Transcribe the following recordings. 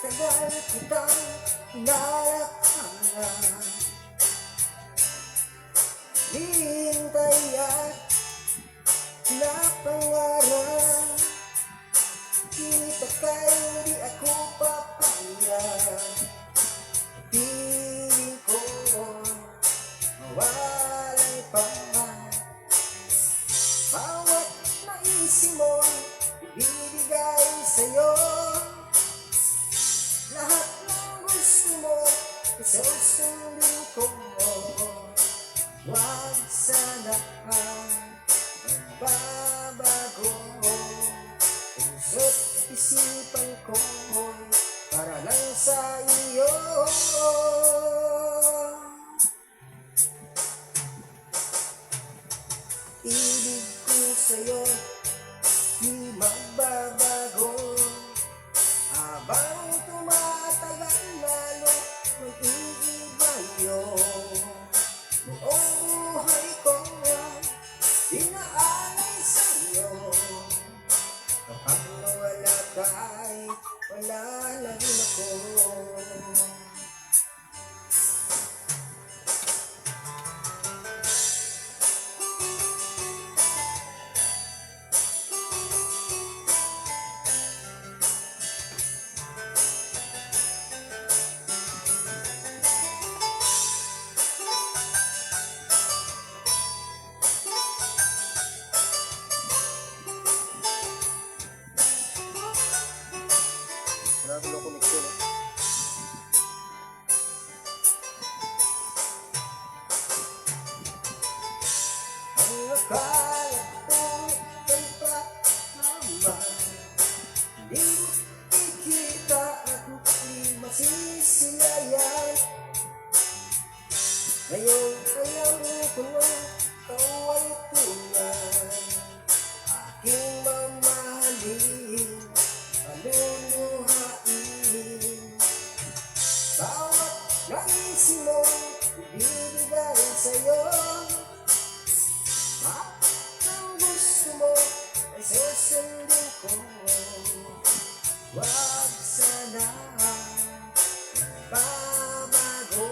Not a isusundin ko Huwag sana ang magbabago Puso't isipan ko para lang sa iyo Ibig ko sa'yo Buong buhay ko inaalay sa'yo. Kapag nawala ka wala Ngayon alam ko na ikaw ay tunay Aking mamahalin paluluhain Bawat naisip mo, ibibigay sa'yo Lahat ng gusto mo, ay susundin ko Huwag sana magbabago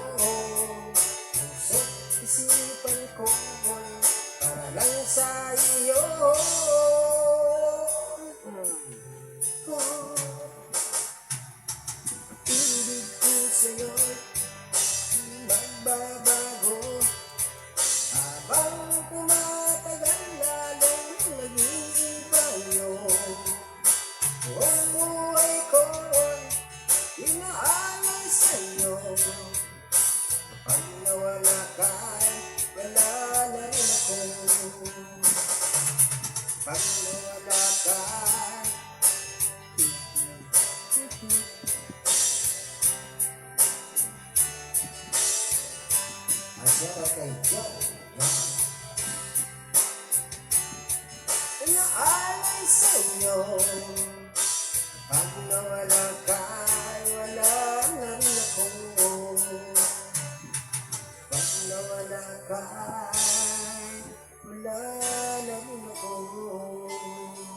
Puso't isipan ko. Para lang sa iyo zero eight, go. Wow. Inaalay sa inyo Pag nawala ka wala na rin ako Pag nawala ka ay wala